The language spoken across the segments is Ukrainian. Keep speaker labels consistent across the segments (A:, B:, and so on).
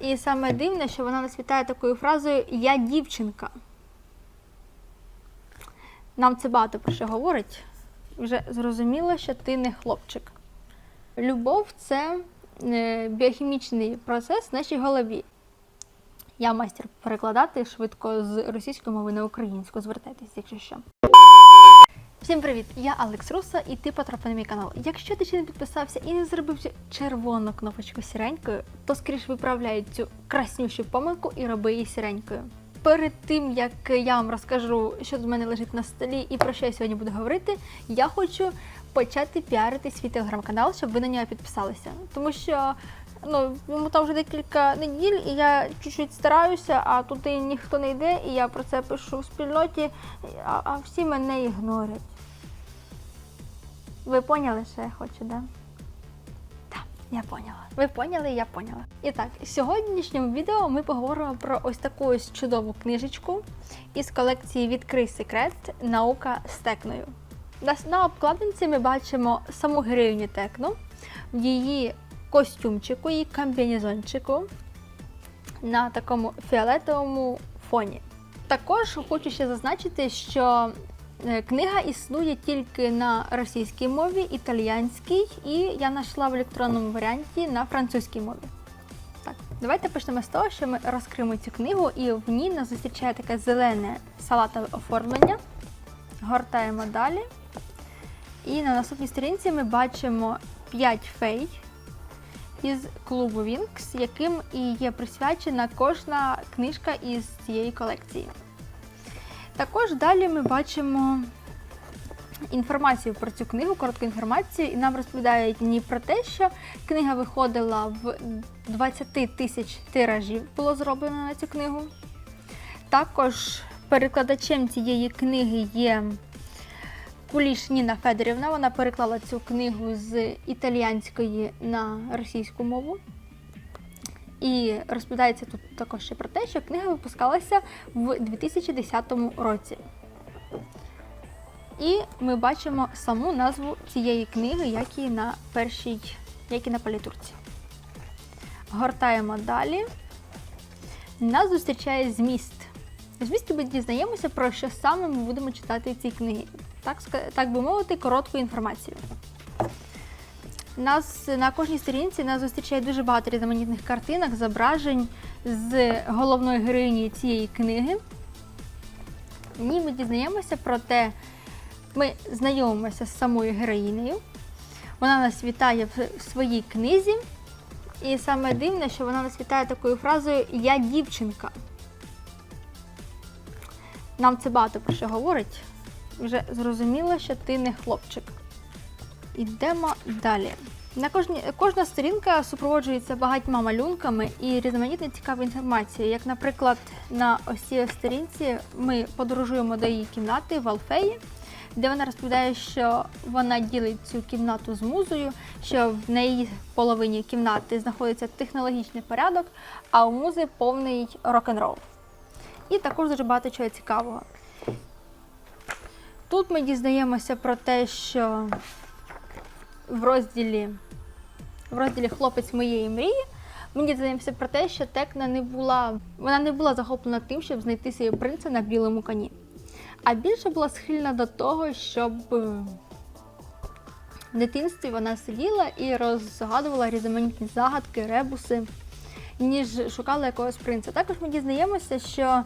A: І саме дивне, що вона нас вітає такою фразою Я дівчинка. Нам це багато про що говорить. Вже зрозуміло, що ти не хлопчик. Любов це е, біохімічний процес в нашій голові. Я майстер перекладати швидко з російської мови на українську. Звертайтесь, якщо що. Всім привіт! Я Алекс Руса і ти потрапив на мій канал. Якщо ти ще не підписався і не зробив червону кнопочку сіренькою, то скоріш виправляй цю краснющу помилку і роби її сіренькою. Перед тим як я вам розкажу, що з мене лежить на столі і про що я сьогодні буду говорити, я хочу почати піарити свій телеграм-канал, щоб ви на нього підписалися. Тому що ну, йому там вже декілька неділь, і я чуть-чуть стараюся, а туди ніхто не йде, і я про це пишу в спільноті, а, а всі мене ігнорять. Ви поняли, що я хочу, да? Так, я поняла. Ви поняли, я поняла. І так, в сьогоднішньому відео ми поговоримо про ось таку ось чудову книжечку із колекції Відкрий секрет Наука з текною. На, обкладинці ми бачимо саму героїню Текну в її костюмчику, її комбінезончику на такому фіолетовому фоні. Також хочу ще зазначити, що книга існує тільки на російській мові, італіянській, і я знайшла в електронному варіанті на французькій мові. Так, давайте почнемо з того, що ми розкриємо цю книгу, і в ній нас зустрічає таке зелене салатове оформлення. Гортаємо далі. І на наступній сторінці ми бачимо 5 фей із клубу Вінкс, яким і є присвячена кожна книжка із цієї колекції. Також далі ми бачимо інформацію про цю книгу, коротку інформацію, і нам розповідають ні про те, що книга виходила в 20 тисяч тиражів, було зроблено на цю книгу. Також перекладачем цієї книги є Куліш Ніна Федорівна. Вона переклала цю книгу з італіянської на російську мову. І розповідається тут також ще про те, що книга випускалася в 2010 році. І ми бачимо саму назву цієї книги, як і на першій, як і на палітурці. Гортаємо далі. Нас зустрічає зміст. В змісті ми дізнаємося, про що саме ми будемо читати в цій книгі. Так, так би мовити, коротку інформацію. Нас на кожній сторінці нас зустрічає дуже багато різноманітних картинок, зображень з головної героїні цієї книги. В ми дізнаємося про те, ми знайомимося з самою героїнею. Вона нас вітає в своїй книзі. І саме дивне, що вона нас вітає такою фразою Я дівчинка. Нам це багато про що говорить. Вже зрозуміло, що ти не хлопчик. Ідемо далі. На кожні, кожна сторінка супроводжується багатьма малюнками і різноманітною цікавою інформацією. Як, наприклад, на ось цій сторінці ми подорожуємо до її кімнати в Алфеї, де вона розповідає, що вона ділить цю кімнату з музою, що в неї половині кімнати знаходиться технологічний порядок, а у музи повний рок-н-рол. І також дуже багато чого цікавого. Тут ми дізнаємося про те, що в розділі, в розділі Хлопець моєї мрії ми дізнаємося про те, що Текна не була, вона не була захоплена тим, щоб знайти собі принца на білому коні, а більше була схильна до того, щоб в дитинстві вона сиділа і розгадувала різноманітні загадки, ребуси, ніж шукала якогось принца. Також ми дізнаємося, що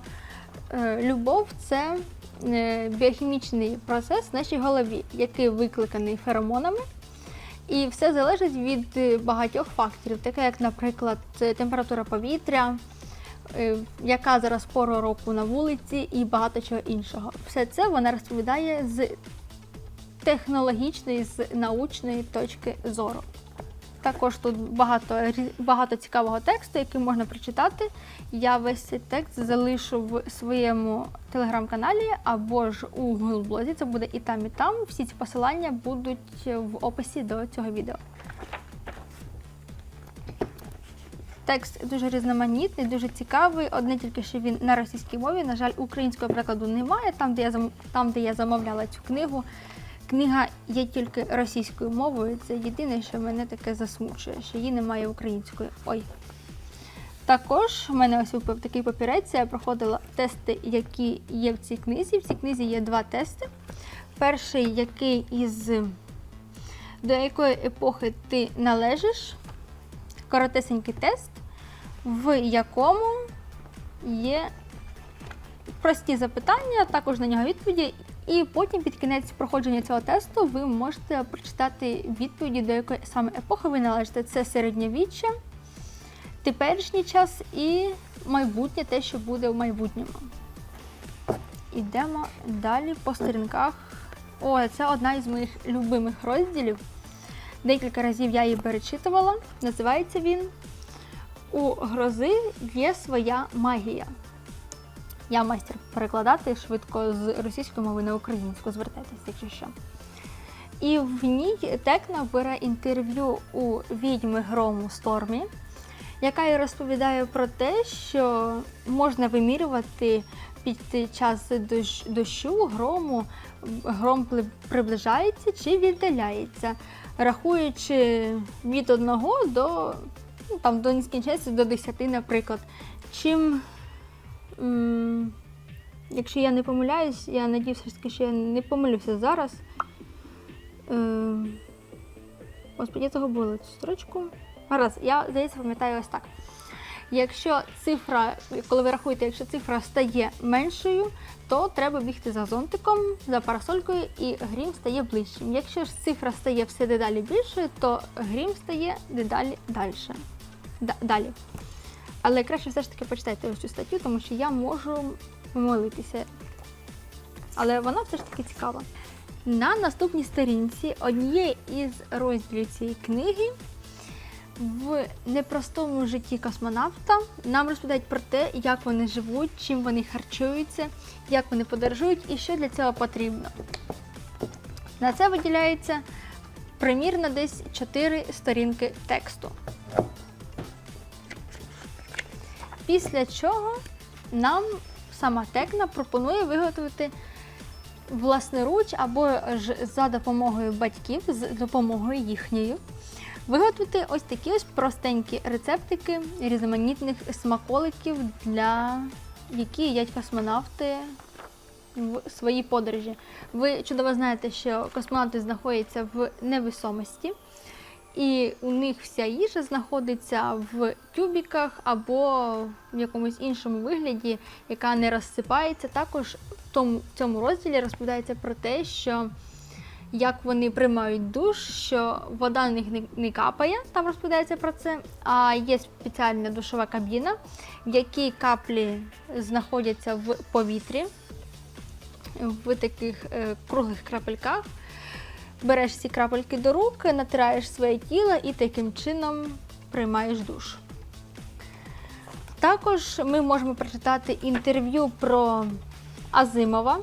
A: е, любов це е, біохімічний процес в нашій голові, який викликаний феромонами. І все залежить від е, багатьох факторів, таке як, наприклад, температура повітря, е, яка зараз пора року на вулиці, і багато чого іншого. Все це вона розповідає з технологічної, з научної точки зору. Також тут багато, багато цікавого тексту, який можна прочитати. Я весь цей текст залишу в своєму телеграм-каналі або ж у Google блозі. Це буде і там, і там. Всі ці посилання будуть в описі до цього відео. Текст дуже різноманітний, дуже цікавий. Одне тільки що він на російській мові. На жаль, українського перекладу немає. Там, де я там, де я замовляла цю книгу, книга є тільки російською мовою. Це єдине, що мене таке засмучує, що її немає українською. Ой. Також в мене ось випав такий папірець. Я проходила тести, які є в цій книзі. В цій книзі є два тести. Перший, який із до якої епохи ти належиш, коротесенький тест, в якому є прості запитання, також на нього відповіді. І потім під кінець проходження цього тесту ви можете прочитати відповіді, до якої саме епохи ви належите. Це середньовіччя, теперішній час і майбутнє, те, що буде в майбутньому. Ідемо далі по сторінках. О, це одна із моїх любимих розділів. Декілька разів я її перечитувала. Називається він У грози є своя магія. Я майстер перекладати швидко з російської мови на українську, звертайтеся, якщо що. І в ній Текна бере інтерв'ю у відьми грому Стормі, яка й розповідає про те, що можна вимірювати під час дощ- дощу, грому, гром приближається чи віддаляється, рахуючи від 1 до, ну, там, до нескінченності, до 10, наприклад. Чим Якщо я не помиляюсь, я надію все ж таки, що я не помилюся зараз. Е, Господи, я загубила цю строчку. Гаразд, я, здається, пам'ятаю ось так. Якщо цифра, коли ви рахуєте, якщо цифра стає меншою, то треба бігти за зонтиком, за парасолькою, і грім стає ближчим. Якщо ж цифра стає все дедалі більшою, то грім стає дедалі далі. Далі. Але краще все ж таки почитайте ось цю статтю, тому що я можу помилитися. Але вона все ж таки цікава. На наступній сторінці однієї із розділів цієї книги в непростому житті космонавта нам розповідають про те, як вони живуть, чим вони харчуються, як вони подорожують і що для цього потрібно. На це виділяється примірно десь 4 сторінки тексту. Після чого нам сама Текна пропонує виготовити власноруч або ж за допомогою батьків, з допомогою їхньою, виготовити ось такі ось простенькі рецептики різноманітних смаколиків, для які їдять космонавти в своїй подорожі. Ви чудово знаєте, що космонавти знаходяться в невисомості. І у них вся їжа знаходиться в тюбіках або в якомусь іншому вигляді, яка не розсипається. Також в цьому розділі розповідається про те, що як вони приймають душ, що вода на них не, не капає, там розповідається про це. А є спеціальна душова кабіна, в якій каплі знаходяться в повітрі, в таких е, круглих крапельках. Береш ці крапельки до рук, натираєш своє тіло і таким чином приймаєш душ. Також ми можемо прочитати інтерв'ю про Азимова,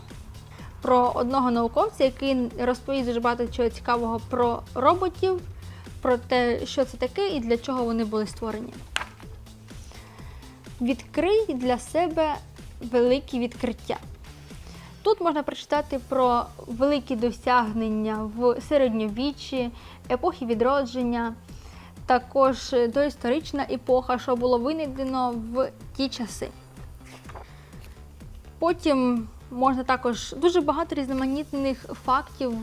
A: про одного науковця, який розповість дуже багато чого цікавого про роботів, про те, що це таке і для чого вони були створені. Відкрий для себе великі відкриття. Тут можна прочитати про великі досягнення в середньовіччі, епохи відродження, також доісторична епоха, що було винайдено в ті часи. Потім можна також дуже багато різноманітних фактів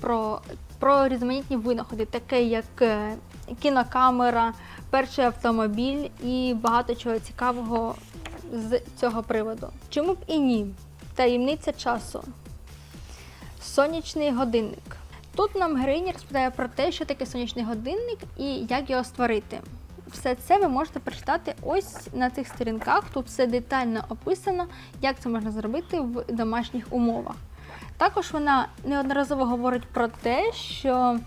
A: про, про різноманітні винаходи, таке як е, кінокамера, перший автомобіль і багато чого цікавого з цього приводу. Чому б і ні? Таємниця часу. Сонячний годинник. Тут нам героїня розповідає про те, що таке сонячний годинник і як його створити. Все це ви можете прочитати ось на цих сторінках. Тут все детально описано, як це можна зробити в домашніх умовах. Також вона неодноразово говорить про те, що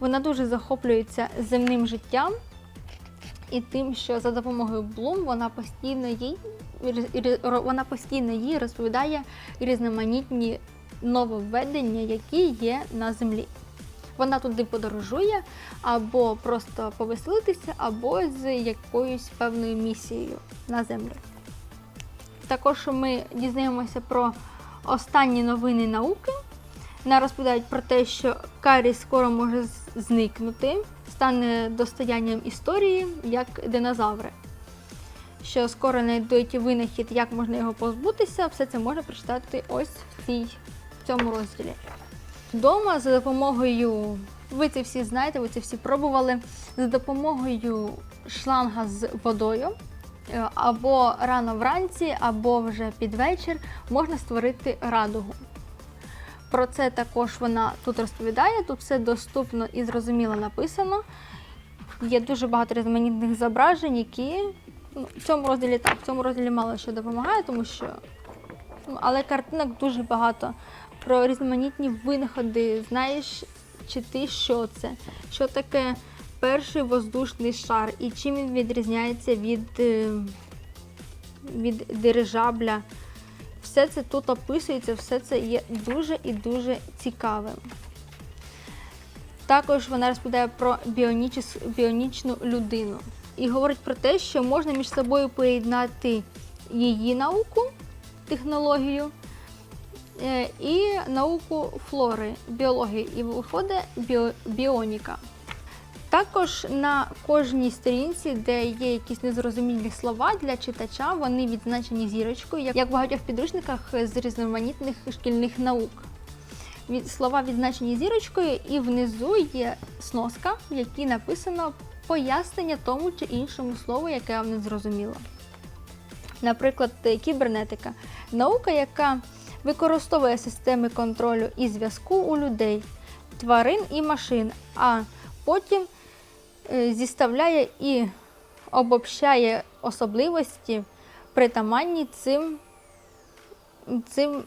A: вона дуже захоплюється земним життям і тим, що за допомогою Блум вона постійно їй вона постійно їй розповідає різноманітні нововведення, які є на землі. Вона туди подорожує або просто повеселитися, або з якоюсь певною місією на землю. Також ми дізнаємося про останні новини науки. Нам розповідають про те, що Карі скоро може зникнути, стане достоянням історії як динозаври. Що скоро знайдуть винахід, як можна його позбутися, все це можна прочитати ось в, цій, в цьому розділі. Вдома за допомогою, ви це всі знаєте, ви це всі пробували, за допомогою шланга з водою е, або рано вранці, або вже під вечір можна створити радугу. Про це також вона тут розповідає, тут все доступно і зрозуміло написано. Є дуже багато різноманітних зображень, які ну, в цьому розділі так, в цьому розділі мало що допомагає, тому що. Ну, але картинок дуже багато про різноманітні винаходи. Знаєш, чи ти що це? Що таке перший воздушний шар і чим він відрізняється від, е, від дирижабля? Все це тут описується, все це є дуже і дуже цікавим. Також вона розповідає про біонічну людину і говорить про те, що можна між собою поєднати її науку, технологію е, і науку флори, біології, і виходить біо, біоніка. Також на кожній сторінці, де є якісь незрозумілі слова для читача, вони відзначені зірочкою, як в багатьох підручниках з різноманітних шкільних наук. Слова відзначені зірочкою, і внизу є сноска, в якій написано пояснення тому чи іншому слову, яке вам не зрозуміло. Наприклад, кібернетика наука, яка використовує системи контролю і зв'язку у людей, тварин і машин, а потім е, зіставляє і обобщає особливості, притаманні цим, цим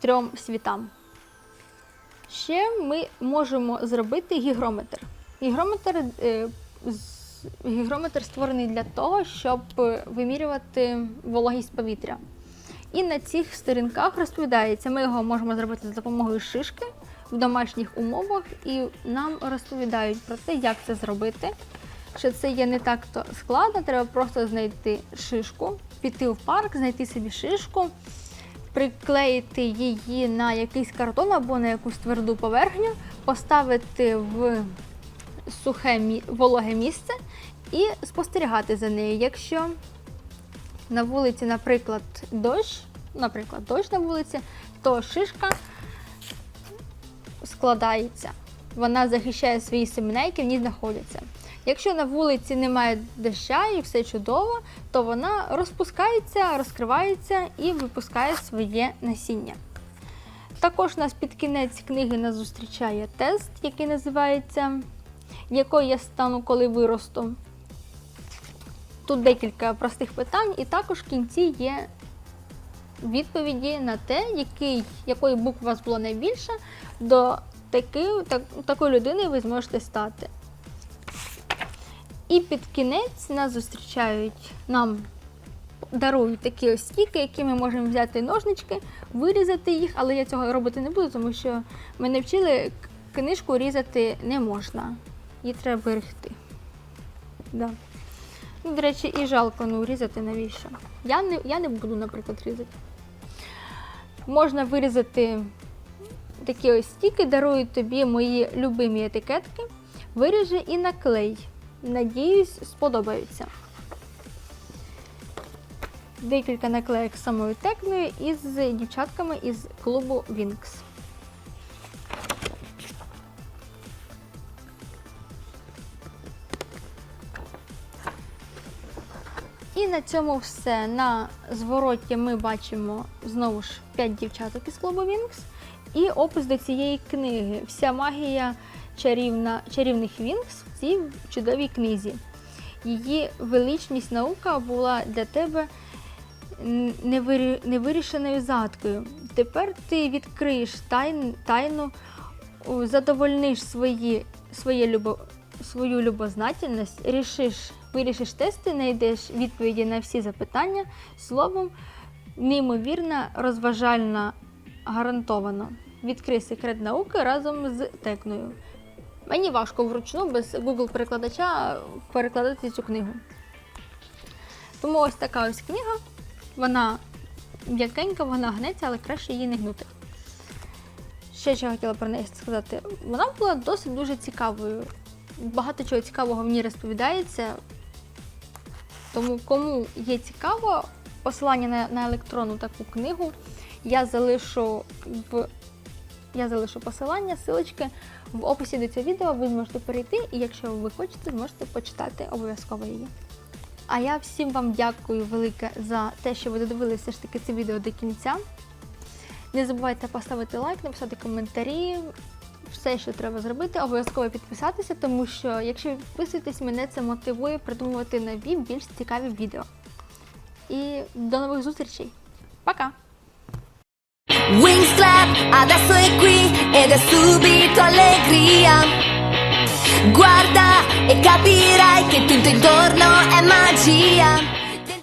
A: трьом світам. Ще ми можемо зробити гігрометр. Гігрометр, е, гігрометр створений для того, щоб вимірювати вологість повітря. І на цих сторінках розповідається, ми його можемо зробити за допомогою шишки в домашніх умовах, і нам розповідають про те, як це зробити. Що це є не так то складно, треба просто знайти шишку, піти в парк, знайти собі шишку, приклеїти її на якийсь картон або на якусь тверду поверхню, поставити в сухе вологе місце і спостерігати за нею. Якщо на вулиці, наприклад, дощ, наприклад, дощ на вулиці, то шишка складається. Вона захищає свої семена, які в ній знаходяться. Якщо на вулиці немає доща і все чудово, то вона розпускається, розкривається і випускає своє насіння. Також нас під кінець книги нас зустрічає тест, який називається Якою я стану, коли виросту. Тут декілька простих питань, і також в кінці є відповіді на те, який, якої букви у вас було найбільше, до таки, так, такої людини ви зможете стати. І під кінець нас зустрічають, нам дарують такі ось стіки, які ми можемо взяти ножнички, вирізати їх, але я цього робити не буду, тому що мене вчили, книжку різати не можна. Її треба берегти. Да. Ну, до речі, і жалко ну, різати навіщо. Я не, я не буду, наприклад, різати. Можна вирізати такі ось стіки, дарують тобі мої любимі етикетки. Виріжи і наклей. Надіюсь, сподобаються. Декілька наклеїк самою текною і з дівчатками із клубу Вінкс. І на цьому все. На звороті ми бачимо знову ж 5 дівчаток із клубу Вінкс і опис до цієї книги. Вся магія чарівна, чарівних Вінкс в цій чудовій книзі. Її величність наука була для тебе невирішеною загадкою. Тепер ти відкриєш тайн, тайну, задовольниш свої, своє любо, свою любознательність, рішиш, вирішиш тести, знайдеш відповіді на всі запитання. Словом, неймовірна, розважальна, гарантовано. Відкрий секрет науки разом з текною. Мені важко вручну без Google перекладача перекладати цю книгу. Тому ось така ось книга. Вона м'якенька, вона гнеться, але краще її не гнути. Ще що хотіла про неї сказати. Вона була досить дуже цікавою. Багато чого цікавого в ній розповідається. Тому кому є цікаво, посилання на, на електронну таку книгу я залишу в я залишу посилання, силочки в описі до цього відео. Ви зможете перейти, і якщо ви хочете, зможете почитати обов'язково її. А я всім вам дякую велике за те, що ви додивилися все ж таки це відео до кінця. Не забувайте поставити лайк, написати коментарі. Все, що треба зробити, обов'язково підписатися, тому що якщо ви підписуєтесь, мене це мотивує придумувати нові, більш цікаві відео. І до нових зустрічей. Пока!
B: Wings clap, adesso è qui ed è subito allegria. Guarda e capirai che tutto intorno è magia.